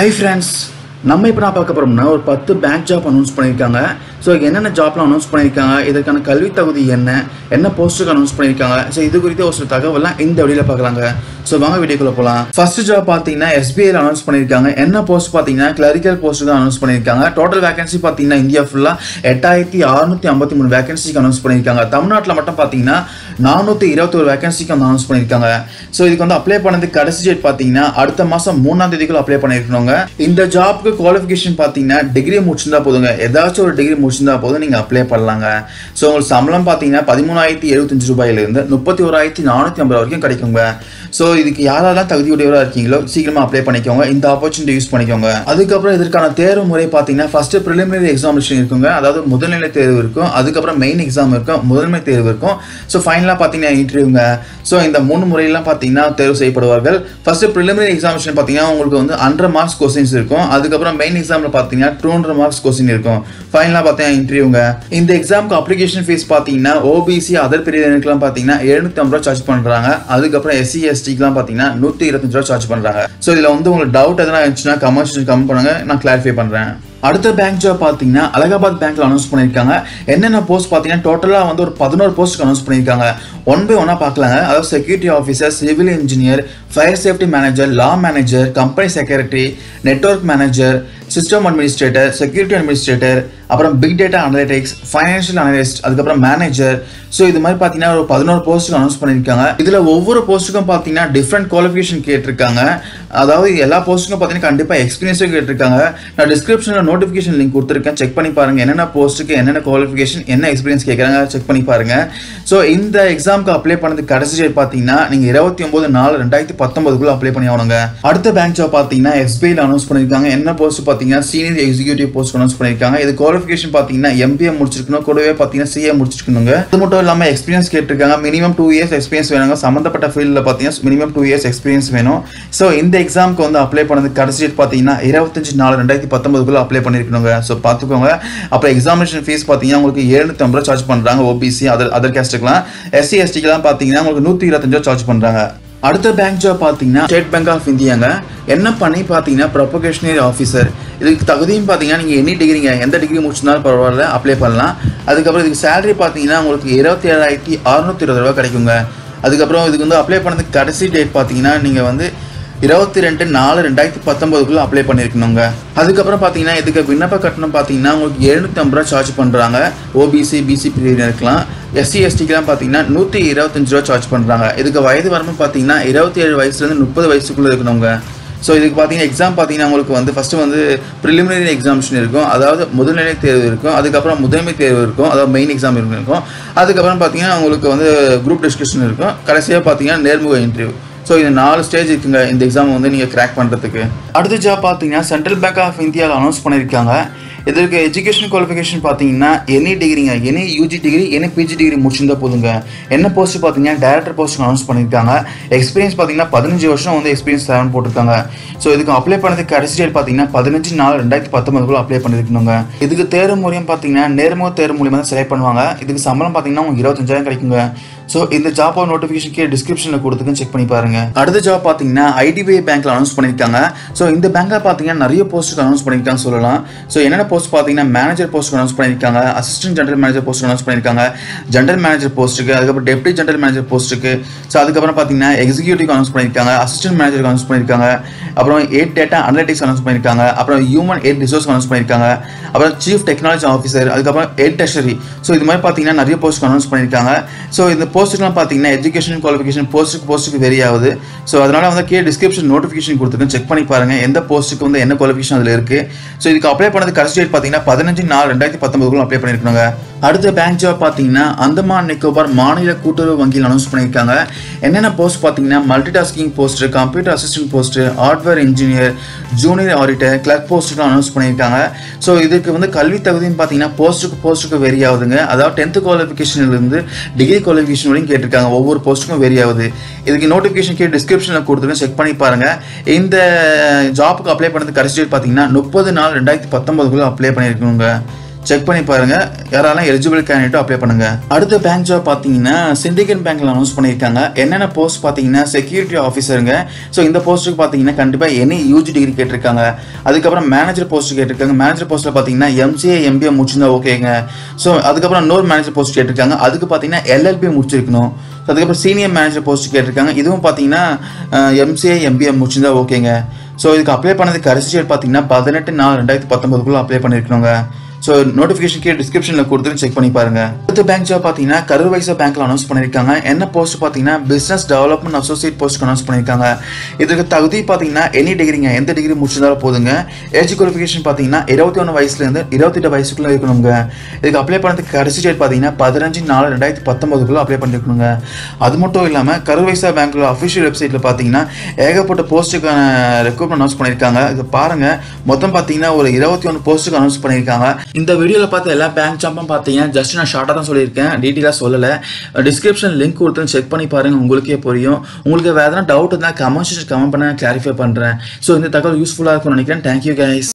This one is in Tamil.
ஹை ஃப்ரெண்ட்ஸ் நம்ம இப்போ நான் பார்க்க போகிறோம்னா ஒரு பத்து பேங்க் ஜாப் அனௌன்ஸ் பண்ணியிருக்காங்க. ஸோ என்னென்ன ஜாப்லாம் அனௌன்ஸ் பண்ணியிருக்காங்க? இதற்கான கல்வி தகுதி என்ன? என்ன போஸ்ட்டுக்கு அனௌன்ஸ் பண்ணியிருக்காங்க? ஸோ இது குறித்து ஒரு சில தகவலாம் இந்த வழியில் பார்க்கலாங்க. ஸோ வாங்க வீடியோக்குள்ள போகலாம் ஃபர்ஸ்ட் ஜாப் பார்த்தீங்கன்னா எஸ்பிஐயில் அனௌன்ஸ் பண்ணியிருக்காங்க. என்ன போஸ்ட் பார்த்தீங்கன்னா? கிளரிக்கல் போஸ்ட் தான் அனௌன்ஸ் பண்ணியிருக்காங்க. டோட்டல் வேகன்சி பார்த்தீங்கன்னா இந்தியா ஃபுல்லாக எட்டாயிரத்தி அறுநூத்தி ஐம்பத்தி மூணு வேகன்சிக்கு அனௌன்ஸ் பண்ணியிருக்காங்க. தமிழ்நாட்டில் மட்டும் பார்த்தீங்கன்னா நானூற்றி இருபத்தொரு வேகன்சிக்கு வந்து அனௌன்ஸ் பண்ணியிருக்காங்க. ஸோ இதுக்கு வந்து அப்ளை பண்ணது கடைசி டேட் பார்த்தீங்கன்னா அடுத்த மாதம் மூணாம் தேதிக்குள்ள அப்ளை பண்ணியிருக்கணுங்க. இந்த ஜாப்க்கு குவாலிஃபிகேஷன் பார்த்தீங்கன்னா டிகிரி முடிச்சிருந்தா போதுங்க. ஏதாச்சும் ஒரு டிகிரி முடிச்சிருந்தா போதும் நீங்கள் அப்ளை பண்ணலாங்க. ஸோ உங்களுக்கு சம்பளம் பார்த்தீங்கன்னா பதிமூணாயிரத்தி எழுபத்தஞ்சு ரூபாயிலிருந்து முப்பத்தி ஓராயிரத்தி நானூற்றி ஐம்பது வரைக்கும் கிடைக்குங்க. ஸோ இதுக்கு யாரெல்லாம் தகுதியுடையவராக இருக்கீங்களோ சீக்கிரமாக அப்ளை பண்ணிக்கோங்க. இந்த ஆப்பர்ச்சுனிட்டி யூஸ் பண்ணிக்கோங்க. அதுக்கப்புறம் இதற்கான தேர்வு முறை பார்த்தீங்கன்னா ஃபர்ஸ்ட் ப்ரிலிமினரி எக்ஸாமினேஷன் இருக்குங்க அதாவது முதல்நிலை தேர்வு இருக்கும். அதுக்கப்புறம் மெயின் எக்ஸாம் இருக்கும். முதன்மை தேர்வு இருக்கும். ஸோ ஃபைனலாக பார்த்தீங்கன்னா இன்டர்வியூங்க ஸோ இந்த மூணு முறையெல்லாம் பார்த்தீங்கன்னா தேர்வு செய்யப்படுவார்கள். ஃபஸ்ட்டு ப்ரிலிமினரி எக்ஸாமினேஷன் பார்த்தீங்கன்னா உங்களுக்கு வந்து ஹண்ட்ரட் மார்க்ஸ் கொஸ்டின்ஸ் இருக்கும். அதுக்கப்புறம் மெயின் எக்ஸாமில் பார்த்தீங்கன்னா டூ ஹண்ட்ரட் மார்க்ஸ் கொஸ்டின் இருக்கும். ஃபைனலாக பார்த்தீங்கன்னா இன்டர்வியூங்க இந்த எக்ஸாமுக்கு அப்ளிகேஷன் ஃபீஸ் பார்த்தீங்கன்னா ஓபிசி அதர் பிரிவினருக்குலாம் பார்த்தீங்கன்னா எழுநூத்தம்பது ரூபா சார்ஜ் பண்ணுறாங்க அதுக்கப்புறம் எஸ்சி எஸ்டிக்குலாம் பார்த்தீங்கன்னா நூற்றி இருபத்தஞ்சு ரூபா சார்ஜ் பண்ணுறாங்க ஸோ இதில் வந்து உங்களுக்கு டவுட் எதனா இருந்துச்சுன்னா கமர்ஷியல் கம்மி பண்ணுங்க. நான் கிளாரிஃபை பண்ணுறேன் அடுத்த பேங்க் ஜாப் பார்த்தீங்கன்னா அலகாபாத் பேங்க்ல அனௌன்ஸ் பண்ணியிருக்காங்க. என்னென்ன போஸ்ட் பார்த்தீங்கன்னா டோட்டலாக வந்து ஒரு பதினோரு போஸ்ட்டுக்கு அனௌன்ஸ் பண்ணியிருக்காங்க. ஒன் பை ஒன்னாக பார்க்கலாங்க. அதாவது security officer civil engineer fire safety manager law manager company secretary network manager system administrator security administrator அப்புறம் big data analytics financial analyst அதுக்கப்புறம் மேனேஜர் ஸோ இது மாதிரி பார்த்தீங்கன்னா ஒரு பதினோரு போஸ்ட்டுக்கு அனௌன்ஸ் பண்ணியிருக்காங்க. இதில் ஒவ்வொரு போஸ்ட்டுக்கும் பார்த்தீங்கன்னா டிஃப்ரெண்ட் குவாலிஃபிகேஷன் கேட்டிருக்காங்க. அதாவது எல்லா போஸ்ட்டுக்கும் பார்த்தீங்கன்னா கண்டிப்பாக எக்ஸ்பீரியன்ஸும் கேட்டிருக்காங்க. நான் டிஸ்கிரிப்ஷனில் நோட்டிஃபிகேஷன் லிங்க் கொடுத்துருக்கேன். செக் பண்ணி பாருங்கள் என்னென்ன போஸ்ட்டுக்கு என்னென்ன குவாலிஃபிகேஷன் என்ன எக்ஸ்பீரியன்ஸ் கேட்குறாங்க செக் பண்ணி பாருங்கள் ஸோ இந்த எக்ஸாமுக்கு அப்ளை பண்ணதுக்கு கடைசி டேட் பார்த்தீங்கன்னா நீங்கள் இருபத்தி ஒம்பது நாலு ரெண்டாயிரத்தி பத்தொம்பதுக்குள்ளே அப்ளை பண்ணி ஆகணுங்க. அடுத்த பேங்க் ஜாப் பார்த்தீங்கன்னா எஸ்பிஐயில் அனௌன்ஸ் பண்ணியிருக்காங்க. என்ன போஸ்ட் பார்த்தீங்கன்னா சீனியர் எக்ஸிக்யூட்டிவ் போஸ்ட் அனௌன்ஸ் பண்ணியிருக்காங்க. இது குவாலிஃபிகேஷன் பார்த்தீங்கன்னா எம்பிஏ முடிச்சிருக்கணும். கூடவே பார்த்தீங்கன்னா சிஏ முடிச்சிருக்கணுங்க. அது மட்டும் இல்லாமல் எக்ஸ்பீரியன்ஸ் கேட்டிருக்காங்க. மினிமம் டூ இயர்ஸ் எக்ஸ்பீரியன்ஸ் வேணுங்க. சம்மந்தப்பட்ட ஃபீல்டில் பார்த்தீங்கன்னா மினிமம் டூ இயர்ஸ் எக்ஸ்பீரியன்ஸ் வேணும். ஸோ இந்த எக்ஸாமுக்கு வந்து அப்ளை பண்ணது கடைசி டேட் பார்த்தீங்கன்னா இருபத்தஞ்சு நாலு ரெண்டாயிரத்தி பத்தொன்பதுக்குள்ளே அப்ளை பண்ணிருக்கணுங்க. ஸோ பார்த்துக்கோங்க. அப்புறம் எக்ஸாமினேஷன் ஃபீஸ் பார்த்தீங்கன்னா உங்களுக்கு எழுநூத்தி ஐம்பது ரூபா சார்ஜ் பண்ணுறாங்க ஓபிசி அதர் அதர் கேஸ்ட்டுக்கெலாம் எஸ்சி எஸ்டிக்கெலாம் பார்த்தீங்கன்னா உங்களுக்கு நூற்றி இருபத்தஞ்சு ரூபா சார்ஜ் பண்ணுறாங்க அடுத்த பேங்க் ஜாப் பார்த்தீங்கன்னா ஸ்டேட் பேங்க் ஆஃப் இந்தியாங்க என்ன பண்ணி பார்த்தீங்கன்னா ப்ரொபகேஷனரி ஆஃபீஸர் இதுக்கு தகுதியும் பார்த்தீங்கன்னா நீங்கள் எனி டிகிரிங்க எந்த டிகிரி முடிச்சிருந்தாலும் பரவாயில்ல அப்ளை பண்ணலாம். அதுக்கப்புறம் இதுக்கு சேலரி பார்த்தீங்கன்னா உங்களுக்கு இருபத்தி ஏழாயிரத்தி அறுநூத்தி இருபது ரூபா கிடைக்குங்க. அதுக்கப்புறம் இதுக்கு வந்து அப்ளை பண்ணதுக்கு கடைசி டேட் பார்த்தீங்கன்னா நீங்கள் வந்து இருபத்தி ரெண்டு நாலு ரெண்டாயிரத்தி பத்தொன்பதுக்குள்ள அப்ளை பண்ணியிருக்கணுங்க அதுக்கப்புறம் பார்த்தீங்கன்னா இதுக்கு விண்ணப்ப கட்டணம் பார்த்தீங்கன்னா உங்களுக்கு எழுநூத்தி ஐம்பது ரூபா சார்ஜ் பண்ணுறாங்க ஓபிசி பிசி பிரிவினருக்குலாம் எஸ்சி எஸ்டிக்கெலாம் பார்த்தீங்கன்னா நூற்றி இருபத்தஞ்சு ரூபா சார்ஜ் பண்ணுறாங்க இதுக்கு வயது வரம்பு பார்த்தீங்கன்னா இருபத்தி ஏழு வயசுலேருந்து முப்பது வயசுக்குள்ளே இருக்கணுங்க. ஸோ இதுக்கு பார்த்தீங்கன்னா எக்ஸாம் பார்த்தீங்கன்னா உங்களுக்கு வந்து ஃபஸ்ட்டு வந்து ப்ரிலிமினரி எக்ஸாமிஷன் இருக்கும். அதாவது முதல்நிலை தேர்வு இருக்கும். அதுக்கப்புறம் முதன்மை தேர்வு இருக்கும். அதாவது மெயின் எக்ஸாம் இருக்கும். அதுக்கப்புறம் பார்த்தீங்கன்னா உங்களுக்கு வந்து குரூப் டிஸ்கஷன் இருக்கும். கடைசியாக பார்த்தீங்கன்னா நேர்முக இன்டர்வியூ ஸோ இது நாலு ஸ்டேஜ் இருக்குங்க. இந்த எக்ஸாம் வந்து நீங்கள் கிராக் பண்ணுறதுக்கு அடுத்த ஜாப் பார்த்தீங்கன்னா சென்ட்ரல் பேங்க் ஆஃப் இந்தியாவில் அனௌன்ஸ் பண்ணியிருக்காங்க இதற்கு எஜுகேஷன் குவாலிஃபிகேஷன் பார்த்தீங்கன்னா any டிகிரிங்க any UG degree any PG degree முடிச்சிருந்தா போதுங்க. என்ன போஸ்ட் பார்த்தீங்கன்னா டேரக்டர் போஸ்ட் அனௌன்ஸ் பண்ணியிருக்காங்க எக்ஸ்பீரியன்ஸ் பார்த்தீங்கன்னா பதினஞ்சு வருஷம் வந்து எக்ஸ்பீரியன்ஸ் செவன் போட்டிருக்காங்க. ஸோ இதுக்கு அப்ளை பண்ணதுக்கு கடைசி டேட் பார்த்தீங்கன்னா பதினஞ்சு நாலு ரெண்டாயிரத்தி பத்தொன்பதுக்குள்ள அப்ளை பண்ணிருக்கணுங்க. இதுக்கு தேர்வு மூலியம் பார்த்தீங்கன்னா நேர்முக தேர்வு மூலியமாக தான் செலக்ட் பண்ணுவாங்க. இதுக்கு சம்பளம் பார்த்தீங்கன்னா உங்களுக்கு இருபத்தஞ்சாயிரம் கிடைக்குங்க. ஸோ இந்த ஜாப்போட நோட்டிஃபிகேஷன் கீழே டிஸ்கிரிப்ஷனில் கொடுத்துருக்கேன். செக் பண்ணி பாருங்க. அடுத்த ஜாப் பார்த்தீங்கன்னா ஐடிபிஐ பேங்க்ல அனௌன்ஸ் பண்ணியிருக்காங்க. ஸோ இந்த பேங்க்ல பார்த்தீங்கன்னா நிறைய போஸ்ட்டுக்கு அனௌன்ஸ் பண்ணியிருக்காங்க சொல்லலாம். ஸோ என்னென்ன போஸ்ட் பார்த்தீங்கன்னா மேனேஜர் போஸ்ட் அனௌன்ஸ் பண்ணியிருக்காங்க. Assistant general manager post announce பண்ணியிருக்காங்க. ஜென்ரல் மேனேஜர் போஸ்ட்டுக்கு அதுக்கப்புறம் டெப்டி ஜென்ரல் மேனேஜர் போஸ்ட்டுக்கு ஸோ அதுக்கப்புறம் பார்த்தீங்கன்னா எக்ஸிக்யூட்டிவ் அனௌன்ஸ் பண்ணியிருக்காங்க. அசிஸ்டன்ட் மேனேஜர் அனௌன்ஸ் பண்ணியிருக்காங்க. அப்புறம் ஏட் டேட்டா அனலிட்டிக்ஸ் அனௌன்ஸ் பண்ணியிருக்காங்க. அப்புறம் ஹியூமன் ஏட் ரிசோர்ஸ் அனௌன்ஸ் பண்ணியிருக்காங்க. அப்புறம் சீஃப் டெக்னாலஜி ஆஃபீஸர் அதுக்கப்புறம் ஏட் டெஷரி ஸோ இது மாதிரி பார்த்தீங்கன்னா நிறைய போஸ்ட் அனௌன்ஸ் பண்ணியிருக்காங்க. ஸோ இந்த போஸ்ட்டுக்குலாம் பார்த்தீங்கன்னா எஜுகேஷன் குவாலிஃபிகேஷன் போஸ்ட்டுக்கு போஸ்ட்டுக்கு வெரி ஆகுது. ஸோ அதனால் வந்து கீழே டிஸ்கிரிப்ஷன் நோட்டிஃபிகேஷன் கொடுத்துருக்கேன். செக் பண்ணி பாருங்கள் எந்த போஸ்ட்டுக்கு வந்து என்ன குவாலிஃபிகேஷன் அதில் இருக்குது ஸோ இதுக்கு அப்ளை பண்ணது கடைசி டேட் பார்த்தீங்கன்னா பதினஞ்சு நாலு ரெண்டாயிரத்தி பத்தொம்பதுக்குள்ள அப்ளை பண்ணியிருக்காங்க அடுத்த பேங்க் ஜாப் பார்த்தீங்கன்னா அந்தமான் நிக்கோபார் மாநில கூட்டுறவு வங்கியில் அனௌன்ஸ் பண்ணியிருக்காங்க. என்னென்ன போஸ்ட் பார்த்தீங்கன்னா multi tasking post computer assistant post hardware engineer junior auditor clerk போஸ்ட்டுலாம் announce பண்ணியிருக்காங்க. ஸோ இதுக்கு வந்து கல்வி தகுதின்னு பார்த்தீங்கன்னா போஸ்ட்டுக்கு போஸ்ட்டுக்கு வெரி ஆகுதுங்க. அதாவது டென்த்து குவாலிஃபிகேஷன்லேருந்து டிகிரி குவாலிஃபிகேஷன் வரையும் கேட்டிருக்காங்க. ஒவ்வொரு போஸ்ட்டுக்கும் வெரி ஆகுது. இதுக்கு நோட்டிஃபிகேஷன் கீழே டிஸ்கிரிப்ஷனில் கொடுத்துருக்கேன். செக் பண்ணி பாருங்க. இந்த ஜாப்புக்கு அப்ளை பண்ணது கடைசி டேட் பார்த்தீங்கன்னா முப்பது நாள் ரெண்டாயிரத்தி பத்தொன்பதுக்குள்ள அப்ளை பண்ணியிருக்கணுங்க செக் பண்ணி பாருங்க. யாராலாம் எலிஜிபிள் கேண்டிடேட் அப்ளை பண்ணுங்க. அடுத்த பேங்க் ஜாப் பார்த்தீங்கன்னா சிண்டிகேட் பேங்க்ல அனௌன்ஸ் பண்ணியிருக்காங்க. என்னென்ன போஸ்ட் பார்த்தீங்கன்னா செக்யூரிட்டி ஆஃபீஸருங்க ஸோ இந்த போஸ்ட்டுக்கு பார்த்தீங்கன்னா கண்டிப்பாக எனி யூஜி டிகிரி கேட்டிருக்காங்க. அதுக்கப்புறம் மேனேஜர் போஸ்ட் கேட்டிருக்காங்க. மேனேஜர் போஸ்ட்டில் பார்த்தீங்கன்னா எம்சிஏ எம்பிஏ முடிச்சிருந்தா ஓகேங்க ஸோ அதுக்கப்புறம் இன்னொரு மேனேஜர் போஸ்ட் கேட்டிருக்காங்க. அதுக்கு பார்த்தீங்கன்னா எல்எல்பி முடிச்சிருக்கணும். அதுக்கப்புறம் சீனியர் மேனேஜர் போஸ்ட் கேட்டிருக்காங்க. இதுவும் பார்த்தீங்கன்னா எம்சிஏ எம்பிஏ முடிச்சிருந்தா ஓகேங்க ஸோ இதுக்கு அப்ளை பண்ணதுக்கு கடைசி டேட் பார்த்தீங்கன்னா பதினெட்டு நாலு ரெண்டாயிரத்தி பத்தொம்பதுக்குள்ளே அப்ளை பண்ணியிருக்கணுங்க ஸோ நோட்டிஃபிகேஷன் கீழே டிஸ்கிரிப்ஷனில் கொடுத்துட்டு செக் பண்ணி பாருங்க. அடுத்த பேங்க் ஜாப் பார்த்தீங்கன்னா கரூர் வைசா பேங்க்ல அனௌன்ஸ் பண்ணியிருக்காங்க என்ன போஸ்ட் பார்த்தீங்கன்னா business development associate post announce பண்ணியிருக்காங்க இதுக்கு தகுதி பார்த்தீங்கன்னா எனி டிகிரிங்க எந்த டிகிரி முடிச்சிருந்தாலும் போதுங்க. ஏஜ் குவாலிஃபிகேஷன் பார்த்தீங்கன்னா இருபத்தி ஒன்று வயசுலேருந்து இருபத்தெட்டு வயசுக்குள்ள இருக்கணுங்க. இதுக்கு அப்ளை பண்ணதுக்கு கடைசி டேட் பார்த்தீங்கன்னா பதினஞ்சு நாலு ரெண்டாயிரத்தி பத்தொன்பதுக்குள்ள அப்ளை பண்ணிருக்கணுங்க. அது மட்டும் இல்லாமல் கரூர் வைசா பேங்க்ல அஃபிஷியல் வெப்சைட்டில் பார்த்தீங்கன்னா ஏகப்பட்ட போஸ்ட்டுக்கான ரெக்ரூட்மெண்ட் அனௌன்ஸ் பண்ணியிருக்காங்க இது பாருங்க. மொத்தம் பார்த்தீங்கன்னா ஒரு இருபத்தி ஒன்று போஸ்ட்டுக்கு அனௌன்ஸ் பண்ணியிருக்காங்க இந்த வீடியோவில் பார்த்த எல்லா பேங்க் ஜாப்பும் பார்த்தீங்கன்னா ஜஸ்ட் நான் ஷார்ட்டாக தான் சொல்லியிருக்கேன். டீட்டெயிலாக சொல்லலை. டிஸ்கிரிப்ஷன் லிங்க் கொடுத்து செக் பண்ணி பாருங்க. உங்களுக்கே புரியும். உங்களுக்கு வேறு எதனா டவுட் இருந்தால் கமெண்ட் கமெண்ட் பண்ண கிளாரிஃபை பண்ணுறேன் ஸோ இந்த தகவல் யூஸ்ஃபுல்லாக இருக்கும்னு நினைக்கிறேன். Thank you guys